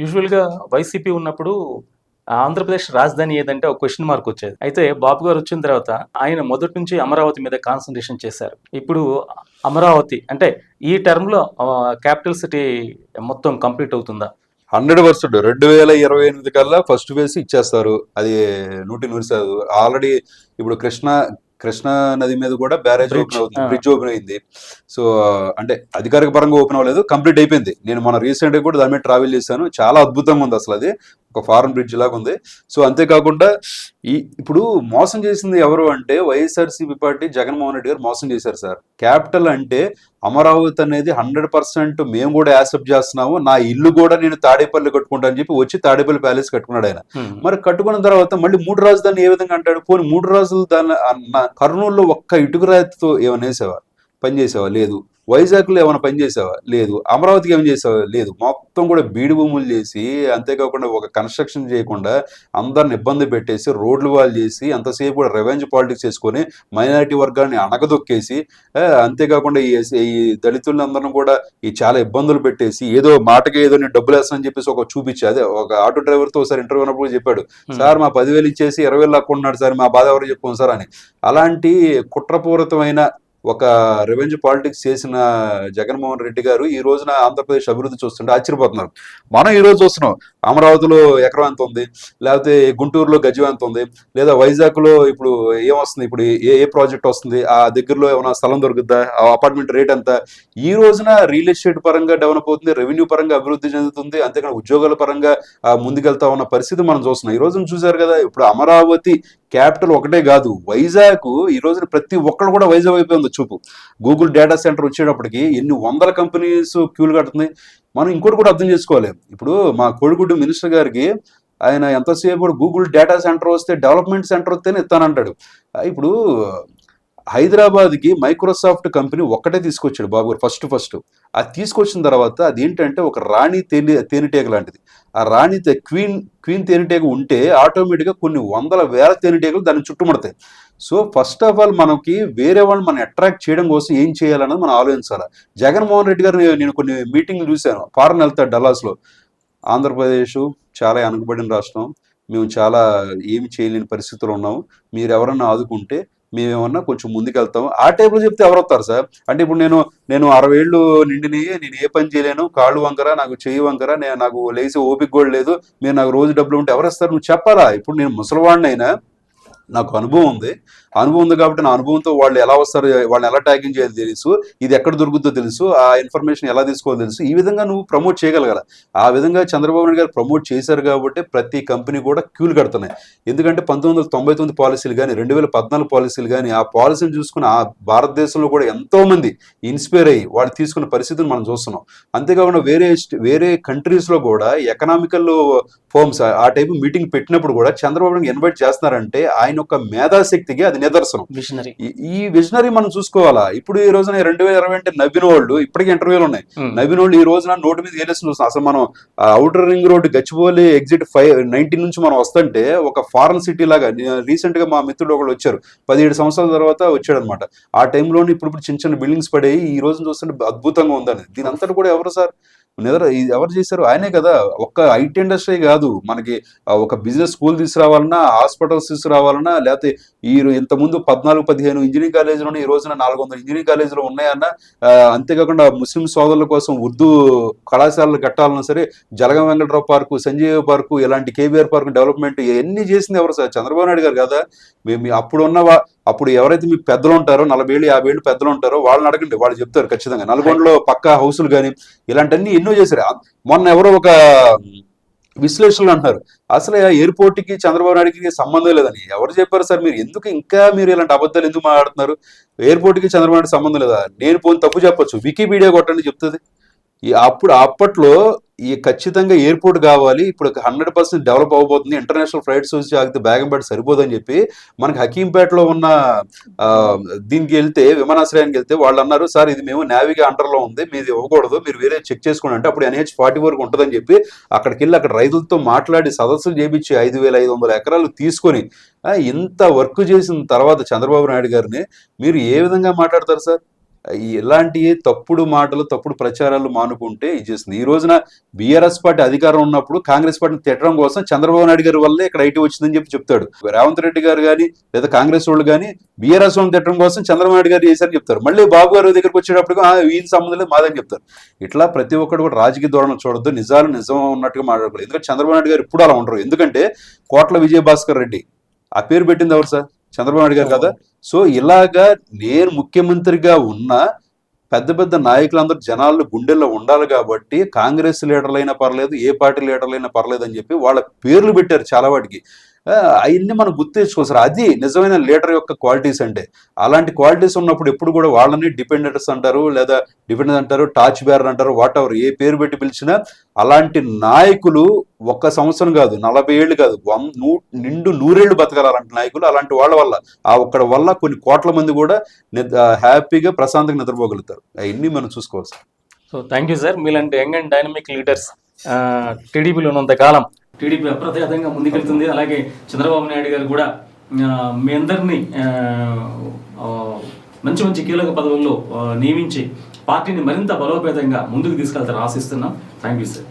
యూజువల్గా వైసీపీ ఉన్నప్పుడు ఆంధ్రప్రదేశ్ రాజధాని ఏదంటే ఒక క్వశ్చన్ మార్క్ వచ్చేది. అయితే బాబు గారు వచ్చిన తర్వాత ఆయన మొదటి నుంచి అమరావతి మీద కాన్సన్ట్రేషన్ చేశారు. ఇప్పుడు అమరావతి అంటే ఈ టర్మ్లో క్యాపిటల్ సిటీ మొత్తం కంప్లీట్ అవుతుందా? Hundred percent. రెండు వేల ఇరవై ఎనిమిది కల్లా ఫస్ట్ ఫేజ్ ఇచ్చేస్తారు. అది నూటి నూరు ఆల్రెడీ ఇప్పుడు కృష్ణ కృష్ణా నది మీద కూడా బ్యారేజ్ ఓపెన్ అవుతుంది. బ్రిడ్జ్ ఓపెన్ అయింది. సో అంటే అధికారిక పరంగా ఓపెన్ అవ్వలేదు కంప్లీట్ అయిపోయింది. నేను మన రీసెంట్గా కూడా దాని మీద ట్రావెల్ చేశాను. చాలా అద్భుతంగా ఉంది అసలు అది. ఒక ఫారెన్ బ్రిడ్జ్ లాగా ఉంది. సో అంతేకాకుండా ఈ ఇప్పుడు మోసం చేసింది ఎవరు అంటే వైఎస్ఆర్సీపీ పార్టీ జగన్మోహన్ రెడ్డి గారు మోసం చేశారు సార్. క్యాపిటల్ అంటే అమరావతి అనేది హండ్రెడ్ పర్సెంట్ మేము కూడా యాక్సెప్ట్ చేస్తున్నాము. నా ఇల్లు కూడా నేను తాడేపల్లి కట్టుకుంటా అని చెప్పి వచ్చి తాడేపల్లి ప్యాలెస్ కట్టుకున్నాడు ఆయన. మరి కట్టుకున్న తర్వాత మళ్ళీ మూడు రాజధాని ఏ విధంగా అంటాడు? పోనీ మూడు రాజులు దాన్ని అన్న కర్నూలులో ఒక్క ఇటుక రాతితో ఏమైనా వేసావా? పని చేసావా? లేదు. వైజాగ్లో ఏమైనా పని చేసావా? లేదు. అమరావతికి ఏమైనా చేసావా? లేదు. మొత్తం కూడా బీడు భూములు చేసి అంతేకాకుండా ఒక కన్స్ట్రక్షన్ చేయకుండా అందరిని ఇబ్బంది పెట్టేసి రోడ్లు వాళ్ళు చేసి అంతసేపు కూడా రెవెన్యూ పాలిటిక్స్ చేసుకొని మైనారిటీ వర్గాన్ని అణగదొక్కేసి అంతేకాకుండా ఈ ఈ దళితులందరిని కూడా ఈ చాలా ఇబ్బందులు పెట్టేసి ఏదో మాటకి ఏదో నేను డబ్బులు వేస్తానని చెప్పేసి ఒక చూపించి అదే ఒక ఆటో డ్రైవర్తో ఒకసారి ఇంటర్వ్యూ ఉన్నప్పుడు చెప్పాడు సార్ మా పదివేలు ఇచ్చేసి ఇరవై వేలు లాక్కుంటున్నాడు సార్ మా బాధ ఎవరు చెప్పుకోం సార్ అని. అలాంటి కుట్రపూరితమైన ఒక రెవెన్యూ పాలిటిక్స్ చేసిన జగన్మోహన్ రెడ్డి గారు ఈ రోజున ఆంధ్రప్రదేశ్ అభివృద్ధి చూస్తుంటే ఆశ్చర్యపోతున్నారు. మనం ఈ రోజు చూస్తున్నాం. అమరావతిలో ఎకరం ఎంత ఉంది? లేకపోతే గుంటూరులో గజం ఎంత ఉంది? లేదా వైజాగ్లో ఇప్పుడు ఏమొస్తుంది? ఇప్పుడు ఏ ఏ ప్రాజెక్ట్ వస్తుంది? ఆ దగ్గరలో ఏమైనా స్థలం దొరుకుద్దా? ఆ అపార్ట్మెంట్ రేట్ ఎంత? ఈ రోజున రియల్ ఎస్టేట్ పరంగా డెవలప్ అవుతుంది రెవెన్యూ పరంగా అభివృద్ధి చెందుతుంది అంతేకాని ఉద్యోగాల పరంగా ముందుకెళ్తా ఉన్న పరిస్థితి మనం చూస్తున్నాం. ఈ రోజున చూసారు కదా ఇప్పుడు అమరావతి క్యాపిటల్ ఒకటే కాదు వైజాగ్ ఈ రోజున ప్రతి ఒక్కరు కూడా వైజాగ్ అయిపోయింది ఉంది చూపు. గూగుల్ డేటా సెంటర్ వచ్చేటప్పటికి ఎన్ని వందల కంపెనీస్ క్యూలు కడుతుంది మనం ఇంకోటి కూడా అర్థం చేసుకోవాలి. ఇప్పుడు మా కోడిగుడ్డు మినిస్టర్ గారికి ఆయన ఎంతసేపు కూడా గూగుల్ డేటా సెంటర్ వస్తే డెవలప్మెంట్ సెంటర్ వస్తేనే ఇస్తానంటాడు. ఇప్పుడు హైదరాబాద్కి మైక్రోసాఫ్ట్ కంపెనీ ఒక్కటే తీసుకొచ్చాడు బాబు గారు ఫస్ట్ ఫస్ట్. అది తీసుకొచ్చిన తర్వాత అది ఏంటంటే ఒక రాణి తేనె తేనెటీగ లాంటిది. ఆ రాణి తే- క్వీన్ క్వీన్ తేనెటీగ ఉంటే ఆటోమేటిక్గా కొన్ని వందల వేల తేనెటీగలు దాన్ని చుట్టుముడతాయి. సో ఫస్ట్ ఆఫ్ ఆల్ మనకి వేరే వాళ్ళని మనం అట్రాక్ట్ చేయడం కోసం ఏం చేయాలన్నది మనం ఆలోచించాలి. జగన్మోహన్ రెడ్డి గారు నేను కొన్ని మీటింగ్లు చూశాను. ఫారెన్ వెళ్తాడు డల్లాస్లో. ఆంధ్రప్రదేశ్ చాలా వెనుకబడిన రాష్ట్రం. మేము చాలా ఏమి చేయలేని పరిస్థితుల్లో ఉన్నాము. మీరు ఎవరన్నా ఆదుకుంటే మేమేమన్నా కొంచెం ముందుకెళ్తాం. ఆ టైప్లో చెప్తే ఎవరు వస్తారు సార్? అంటే ఇప్పుడు నేను నేను అరవై ఏళ్ళు నిండిని నేను ఏ పని చేయలేను. కాళ్ళు వంకర నాకు చెయ్యి వంకర నేను నాకు లేచి ఓపిక కూడా లేదు. మీరు నాకు రోజు డబ్బులు ఉంటే ఎవరు ఇస్తారు నువ్వు చెప్పాలా? ఇప్పుడు నేను ముసలివాడినైనా నాకు అనుభవం ఉంది. అనుభవం ఉంది కాబట్టి నా అనుభవంతో వాళ్ళు ఎలా వస్తారు వాళ్ళని ఎలా ట్యాగింగ్ చేయాలి తెలుసు. ఇది ఎక్కడ దొరుకుతుందో తెలుసు. ఆ ఇన్ఫర్మేషన్ ఎలా తీసుకోవాలో తెలుసు. ఈ విధంగా నువ్వు ప్రమోట్ చేయగలగాల. ఆ విధంగా చంద్రబాబు నాయుడు గారు ప్రమోట్ చేశారు కాబట్టి ప్రతి కంపెనీ కూడా క్యూలు కడుతున్నాయి. ఎందుకంటే పంతొమ్మిది వందల తొంభై తొమ్మిది పాలసీలు కానీ రెండు వేల పద్నాలుగు పాలసీలు కానీ ఆ పాలసీని చూసుకుని ఆ భారతదేశంలో కూడా ఎంతో మంది ఇన్స్పైర్ అయ్యి వాళ్ళు తీసుకున్న పరిస్థితిని మనం చూస్తున్నాం. అంతేకాకుండా వేరే వేరే కంట్రీస్లో కూడా ఎకనామికల్ ఫోమ్స్ ఆ టైప్ మీటింగ్ పెట్టినప్పుడు కూడా చంద్రబాబు నాయుడు ఇన్వైట్ చేస్తున్నారంటే ఆయన యొక్క మేధాశక్తికి అది నిదర్శనం. విషనరీ ఈ- విజనరీ మనం చూసుకోవాలా? ఇప్పుడు ఈ రోజున రెండు వేల ఇరవై అంటే నవ్విన వాళ్ళు ఇప్పటికీ ఇంటర్వ్యూలు ఉన్నాయి. నవీన్ వాళ్ళు ఈ రోజున నోటి మీద చూస్తున్నాం అసలు మనం outer ring road Gachibowli exit five nineteen నుంచి మనం వస్తుంటే ఒక ఫారెన్ సిటీ లాగా రీసెంట్గా మా మిత్రుడు ఒకళ్ళు వచ్చారు. పదిహేడు సంవత్సరాల తర్వాత వచ్చాడు అనమాట ఆ టైంలో ఇప్పుడు ఇప్పుడు చిన్న చిన్న బిల్డింగ్స్ పడేవి ఈ రోజు చూస్తుంటే అద్భుతంగా ఉందని దీని అంతటి కూడా ఎవరు సార్? నిద్ర ఎవరు చేశారు? ఆయనే కదా. ఒక్క ఐటీ ఇండస్ట్రీ కాదు. మనకి ఒక బిజినెస్ స్కూల్ తీసుకురావాలన్నా హాస్పిటల్స్ తీసుకురావాలన్నా లేకపోతే ఈ ఇంతకుముందు పద్నాలుగు పదిహేను ఇంజనీరింగ్ కాలేజీలోనే ఈ రోజున నాలుగు వందల ఇంజనీరింగ్ కాలేజీలు ఉన్నాయన్న అంతేకాకుండా ముస్లిం సోదరుల కోసం ఉర్దూ కళాశాలలు కట్టాలన్నా సరే జలగం వెంకటరావు పార్కు సంజీవ పార్కు ఇలాంటి కేబీఆర్ పార్కు డెవలప్మెంట్ ఇవన్నీ చేసింది ఎవరు సార్? చంద్రబాబు నాయుడు గారు కదా? మేము అప్పుడున్న అప్పుడు ఎవరైతే మీ పెద్దలు ఉంటారో నలభై ఏళ్ళు యాభై ఏళ్ళు పెద్దలు ఉంటారో వాళ్ళని అడగండి. వాళ్ళు చెప్తారు ఖచ్చితంగా. నల్గొండలో పక్కా హౌసులు కానీ ఇలాంటివన్నీ ఎన్నో చేశారు. మొన్న ఎవరో ఒక విశ్లేషణలు అంటున్నారు. అసలు ఎయిర్పోర్ట్కి చంద్రబాబు నాయుడుకి సంబంధం లేదని. ఎవరు చెప్పారు సార్ మీరు? ఎందుకు ఇంకా మీరు ఇలాంటి అబద్ధాలు ఎందుకు మాట్లాడుతున్నారు? ఎయిర్పోర్ట్కి చంద్రబాబు నాయుడు సంబంధం లేదా? నేను పోని తప్పు చెప్పొచ్చు. వికీపీడియా కొట్టండి చెప్తుంది. ఈ అప్పుడు అప్పట్లో ఈ ఖచ్చితంగా ఎయిర్పోర్ట్ కావాలి ఇప్పుడు హండ్రెడ్ పర్సెంట్ డెవలప్ అవబోతుంది ఇంటర్నేషనల్ ఫ్లైట్స్ వచ్చి ఆగితే బేగంపేట సరిపోదని చెప్పి మనకి హకీంపేటలో ఉన్న దీనికి వెళ్తే విమానాశ్రయానికి వెళ్తే వాళ్ళు అన్నారు సార్ ఇది మేము నావిగా అండర్లో ఉంది మీది ఇవ్వకూడదు మీరు వేరే చెక్ చేసుకోండి అంటే అప్పుడు ఎన్హెచ్ ఫార్టీ వరకు ఉంటుందని చెప్పి అక్కడికి వెళ్ళి అక్కడ రైతులతో మాట్లాడి సదస్సులు చేపించి ఐదు వేల ఐదు వందల ఎకరాలు తీసుకొని ఇంత వర్క్ చేసిన తర్వాత చంద్రబాబు నాయుడు గారిని మీరు ఏ విధంగా మాట్లాడతారు సార్? ఇలాంటి తప్పుడు మాటలు తప్పుడు ప్రచారాలు మానుకుంటే ఇది చేస్తుంది. ఈ రోజున బీఆర్ఎస్ పార్టీ అధికారం ఉన్నప్పుడు కాంగ్రెస్ పార్టీని తిట్టడం కోసం చంద్రబాబు నాయుడు గారి వల్లే ఇక్కడ ఐటీ వచ్చిందని చెప్పి చెప్తాడు. రేవంత్ రెడ్డి గారు కానీ లేదా కాంగ్రెస్ వాళ్ళు కానీ బీఆర్ఎస్ వాళ్ళని తిట్టడం కోసం చంద్రబాబు నాయుడు గారు చేశారని చెప్తారు. మళ్ళీ బాబు గారి దగ్గరికి వచ్చేటప్పుడు "ఆ, సంబంధం లేదు మాదని చెప్తారు. ఇట్లా ప్రతి ఒక్కరు కూడా రాజకీయ ధోరణి చూడొద్దు. నిజాలు నిజం ఉన్నట్టుగా మాట్లాడకూడదు. ఎందుకంటే చంద్రబాబు నాయుడు గారు ఇప్పుడు అలా ఉండరు. ఎందుకంటే కోట్ల విజయభాస్కర్ రెడ్డి ఆ పేరు పెట్టింది ఎవరు సార్? చంద్రబాబు నాయుడు గారు కదా. సో ఇలాగా నేను ముఖ్యమంత్రిగా ఉన్న పెద్ద పెద్ద నాయకులందరూ జనాలు గుండెల్లో ఉండాలి కాబట్టి కాంగ్రెస్ లీడర్లైనా పర్లేదు ఏ పార్టీ లీడర్లైనా పర్లేదు అని చెప్పి వాళ్ళ పేర్లు పెట్టారు చాలా వాటికి. అవన్నీ మనం గుర్తించుకోవాలి సార్. అది నిజమైన లీడర్ యొక్క క్వాలిటీస్ అంటే అలాంటి క్వాలిటీస్ ఉన్నప్పుడు ఎప్పుడు కూడా వాళ్ళని డిపెండెంట్స్ అంటారు లేదా డిపెండెంట్ అంటారు టాచ్ బేరర్ అంటారు వాట్ ఎవర్ ఏ పేరు పెట్టి పిలిచినా అలాంటి నాయకులు ఒక్క సంవత్సరం కాదు నలభై ఏళ్ళు కాదు వం- నూ నిండు నూరేళ్ళు బతకాలి అలాంటి నాయకులు అలాంటి వాళ్ళ వల్ల. ఆ ఒక్కడి వల్ల కొన్ని కోట్ల మంది కూడా నిద్ర హ్యాపీగా ప్రశాంతంగా నిద్రపోగలుగుతారు. అవన్నీ మనం చూసుకోవాలి సో థ్యాంక్ యూ సార్ మీలాంటి యంగ్ అండ్ డైనమిక్ లీడర్స్ టీడీపీలో ఉన్నంత కాలం టీడీపీ అప్రతిహతంగా ముందుకెళ్తుంది. అలాగే చంద్రబాబు నాయుడు గారు కూడా మీ అందరినీ మంచి మంచి కీలక పదవుల్లో నియమించి పార్టీని మరింత బలోపేతంగా ముందుకు తీసుకెళ్తారు ఆశిస్తున్నాం. Thank you sir.